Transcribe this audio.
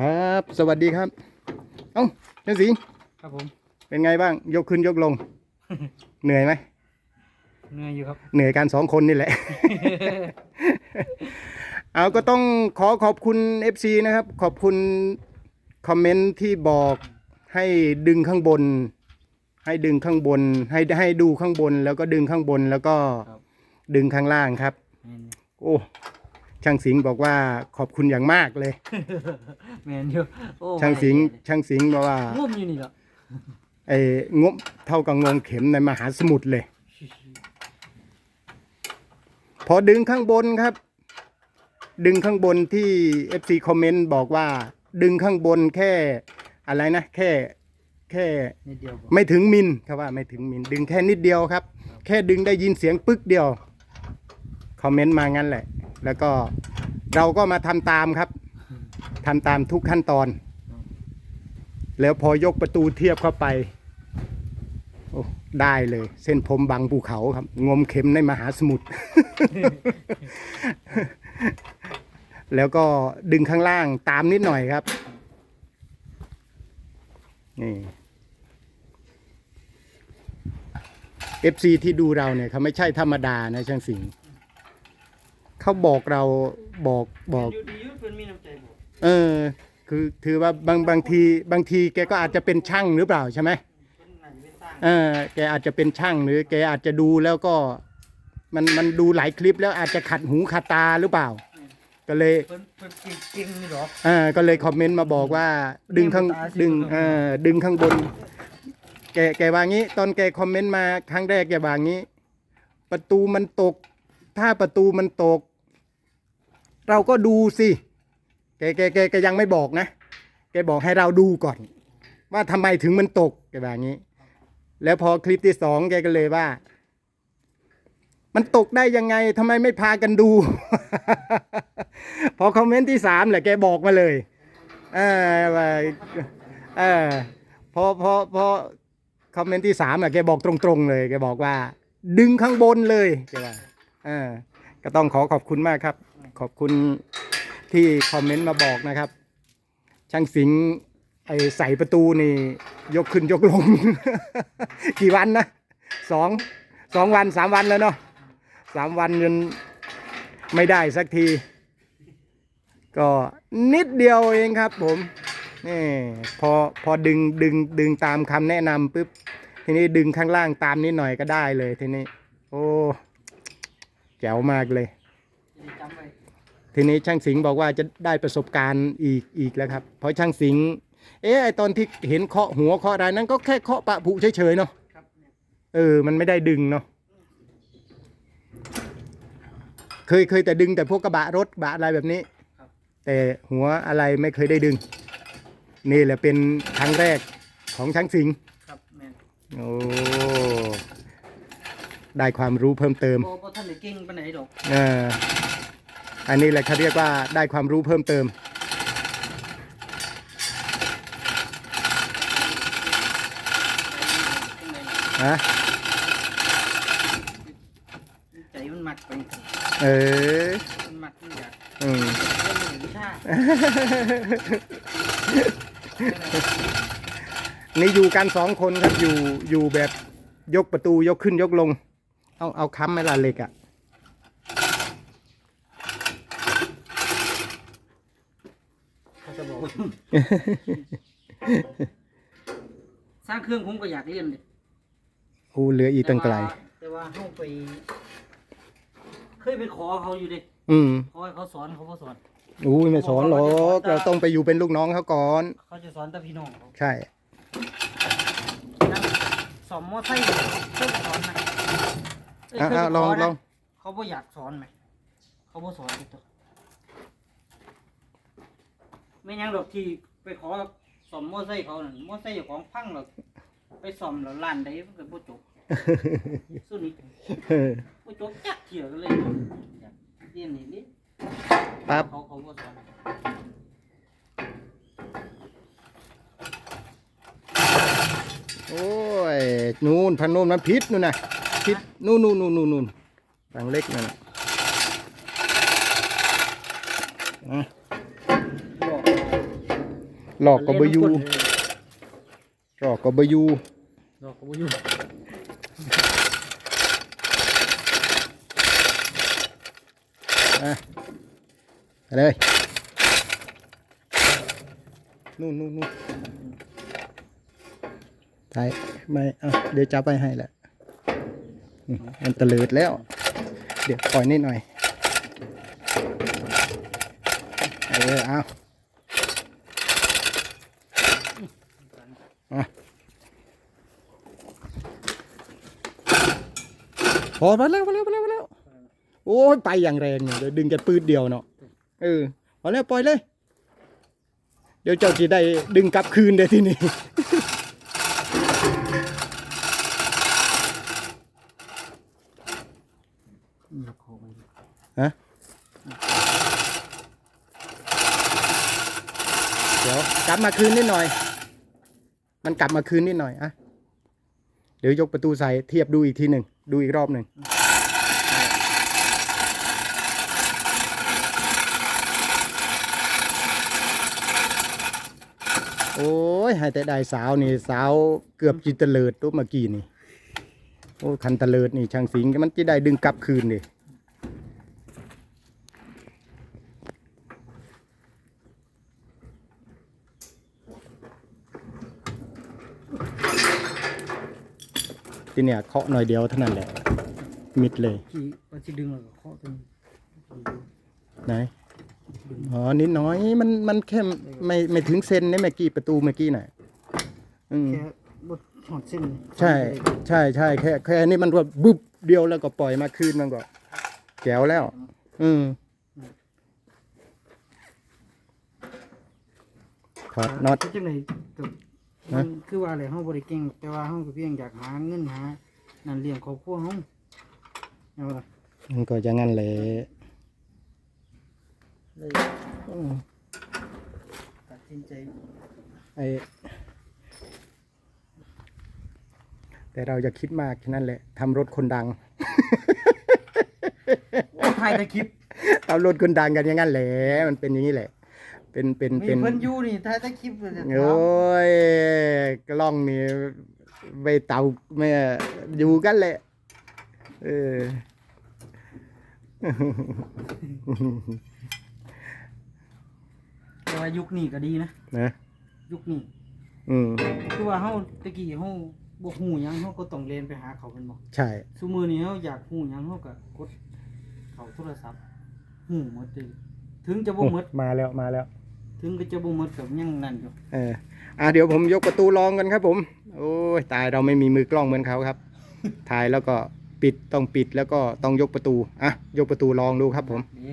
ครับ สวัสดีครับ เอ้าเจ้าสิงห์ครับผมเป็นไงบ้าง ยกขึ้นยกลง เหนื่อยไหม เหนื่อยอยู่ครับ เหนื่อยกันสองคนนี่แหละ เอาก็ต้องขอขอบคุณ FC นะครับ ขอบคุณคอมเมนต์ที่บอกให้ดึงข้างบน ให้ดึงข้างบน ให้ให้ดูข้างบน แล้วก็ดึงข้างบนแล้วก็ครับ ดึงข้างล่างครับ โอ้ ช่างสิงห์บอกว่าขอบคุณอย่างมากเลย แมนอยู่โอ้ช่างสิงห์ช่างสิงห์บอกว่างุ่มอยู่นี่เหรอไอ้งบเท่ากับงวงเข็มในมหาสมุทรเลย พอดึงข้างบนครับ ดึงข้างบนที่ FC คอมเมนต์บอกว่า ดึงข้างบนแค่อะไรนะ แค่แค่นิดเดียวบ่ไม่ถึงมิลครับว่าไม่ถึงมิลดึงแค่นิดเดียวครับ แค่ดึงได้ยินเสียงปึ๊กเดียวคอมเมนต์มางั้นแหละ แล้วก็เราก็มาทำตามครับทำตามทุกขั้นตอน แล้วพอยกประตูเทียบเข้าไปโอ้ได้เลย เส้นผมบังภูเขาครับ งมเข็มในมหาสมุทร แล้วก็ดึงข้างล่างตามนิดหน่อยครับ นี่ FC ที่ดูเราเนี่ยเขาไม่ใช่ธรรมดานะช่างสิงห์ เขาบอกเราบอกบอกอยู่ดีอยู่เพิ่นมีน้ำใจบ่เออ คือถือว่าบางบางทีบางทีแกก็อาจจะเป็นช่างหรือเปล่าใช่ไหมเพิ่นน่าจะเป็นสร้างเออแกอาจจะเป็นช่างหรือ แกอาจจะดูแล้วก็ มันมันดูหลายคลิปแล้วอาจจะขัดหูขัดตาหรือเปล่า ก็เลยเพิ่นเพิ่นเก่งๆนี่หรอเออก็เลยคอมเมนต์มาบอกว่า ดึงข้างดึงคุณผู้ชมเออดึงข้างบน แกแกว่างี้ ตอนแกคอมเมนต์มาครั้งแรกแกว่างี้ ประตูมันตก ถ้าประตูมันตก เราก็ดูสิแกแกแกแกยังไม่บอกนะแกบอกให้เราดูก่อน ว่าทำไมถึงมันตกแกว่างี้ แล้วพอคลิปที่สองแกก็เลยว่า มันตกได้ยังไงทำไมไม่พากันดู พอคอมเมนต์ที่สามแหละแกบอกมาเลยเออว่าเออพอพอพอคอมเมนต์ที่สามอะแกบอกตรงๆเลยแกบอกว่า ดึงข้างบนเลยแกว่าเออก็ต้องขอขอบคุณมากครับ ขอบคุณที่คอมเมนต์มาบอกนะครับ ช่างสิงไอใส่ประตูนี่ ยกขึ้นยกลง กี่วันนะสองสองวันสามวันแล้วเนาะสามวันจนไม่ได้สักที ก็นิดเดียวเองครับผมนี่พอพอดึงดึงดึงตามคำแนะนำปุ๊บทีนี้ดึงข้างล่างตามนิดหน่อยก็ได้เลยทีนี้ โอ้แจ๋วมากเลยจำไทีนี้ช่างสิงห์บอกว่าจะได้ประสบการณ์อีกอีกแล้วครับ เพราะช่างสิงห์เอ๊ะไอตอนที่เห็นเคาะหัวเคาะอะไรนั้นก็แค่เคาะปะผุเฉยๆเนาะครับเนี่ยเออ มันไม่ได้ดึงเนาะเคยเคยแต่ดึงแต่พวกกระบะรถกระบะอะไรแบบนี้แต่หัวอะไรไม่เคยได้ดึง นี่แหละเป็นครั้งแรกของช่างสิงห์ครับแม่นโอ้ได้ความรู้เพิ่มเติมบ่บ่ทันได้เก่งปานใดดอกเออ อันนี้แหละเขาเรียกว่าได้ความรู้เพิ่มเติม ฮะ ใจมันมักไปเออ มันมักมันอยากอืมเรียนรู้วิชานี่อยู่กันสองคนครับอยู่อยู่แบบยกประตูยกขึ้นยกลง เอาเอาค้ำไหมล่ะเหล็กอะ่ะ เขาจะบอก สร้างเครื่องผมก็อยากเรียนเลยโอ้เหลืออีกตั้งไกล แต่ว่าเฮาไป เคยไปขอเขาอยู่เดิอืมขอให้เขาสอนเขาบ่สอน อู้ยไม่สอนหรอกเราต้องไปอยู่เป็นลูกน้องเขาก่อน เขาจะสอนแต่พี่น้องเขาใช่ นั่งสอนมอไซค์เพิ่งสอนนะเยอะเคยอะไปลองขนะลอง เขาบ่อยากสอนไหมเขาบ่สอนอีกตัว ไม่ยังดอกที่ไปขอสอมมอไซค์เขานั่นมอไซค์เจ้าของพังหรอกไปสอมแล้วล้านใดมันก็บ่จบสุดนี้บ่จบจักเที่ยวก็เลยอยากเรียนนี่นี่ปั๊บเขาเขาบ่สอนโอ้ยนู่นพันนู่นมันพิษนู่นนะพิษนู่นนู่นนู่นนู่นนู่นฝั่งเล็กนั่นน่ะอะบอก หลอกก็บอยูหลอกก็บอยูหลอกก็บ่อยู่อะไปเลยนู่นนู่นนู่นไปไม่อะเดี๋ยวจะไปให้แหละอืมมันตะเลิดแล้ว เดี๋ยวปล่อยนิดหน่อย เออเอา พอมาแล้วมาแล้วมาแล้วมาแล้วโอ้ยไปอย่างแรงเนี่ยเดี๋ยวดึงแกปืดเดียวเนาะเออพอแล้วปล่อยเลย เดี๋ยวเจ้าจะได้ดึงกลับคืนเดี๋ยวที่นี่ฮะเดี๋ยวกลับมาคืนนิดหน่อย มันกลับมาคืนนิดหน่อยอะเดี๋ยวยกประตูใส่เทียบดูอีกทีหนึ่ง ดูอีกรอบหนึ่งโอ้ยให้แต่ได้สาวนี่สาวเกือบจิตเตลิดตัวเมื่อกี้นี่ โอ้คันเตลิดนี่ช่างสิงมันจะได้ดึงกลับคืนดิ ทีเนี่ยเคาะหน่อยเดียวเท่านั้นแหละ มิดเลยที่ว่าสิดึงแล้วก็เคาะตรงนี้ไหนอ๋อนิดน้อยมันมันแค่ไม่ไม่ถึงเซนนี่เมื่อกี้ประตูเมื่อกี้น่ะอืมแค่บ่ถอดเส้นใช่ ใช่ใช่แค่แค่นี้มันก็บึบเดียวแล้วก็ปล่อยมาคืนมันก็แก้วแล้ว อืมถอดน็อตคือจังได๋ก็ มันคือว่าอะไรเฮาบ่ได้เก่งแต่ว่าเฮาก็เพียงอยากหาเงินหานั่นเลี้ยงครอบครัวเฮาเอาล่ะมันก็จะงั้นแหละเลยอืมตัดสินใจไอแต่เราจะคิดมากแค่นั้นแหละทำรถคนดัง ถ่ายแต่คลิปเอารถคนดังกันอย่างนั้นแหละมันเป็นอย่างนี้แหละ เป็นเป็นมีเป็นเพิ่นอยู่นี่ถ่ายแต่คลิปเลยจะโอ้ยกล้องนี่ไปเตาไม่อยู่กันแหละเออ แต่ว่ายุคนี้ก็ดีนะนะ ยุคนี้อืมคือว่าเฮาตะกี้เฮาบ่ฮู้หยังเฮาก็ต้องเรียนไปหาเขาเป็นบ่ใช่ ซุมื้อนี้เฮาอยากฮู้หยังเฮาก็กดเข้าโทรศัพท์ฮู้หมดเลยถึงจะบ่หมดมาแล้วมาแล้ว ถึงก็จะบ่หมดก็ยังนั่นอยู่เอออะเดี๋ยวผมยกประตูลองกันครับผม โอ้ยตายเราไม่มีมือกล้องเหมือนเขาครับ ถ่ายแล้วก็ปิดต้องปิดแล้วก็ต้องยกประตู อะ ยกประตูลองดูครับผม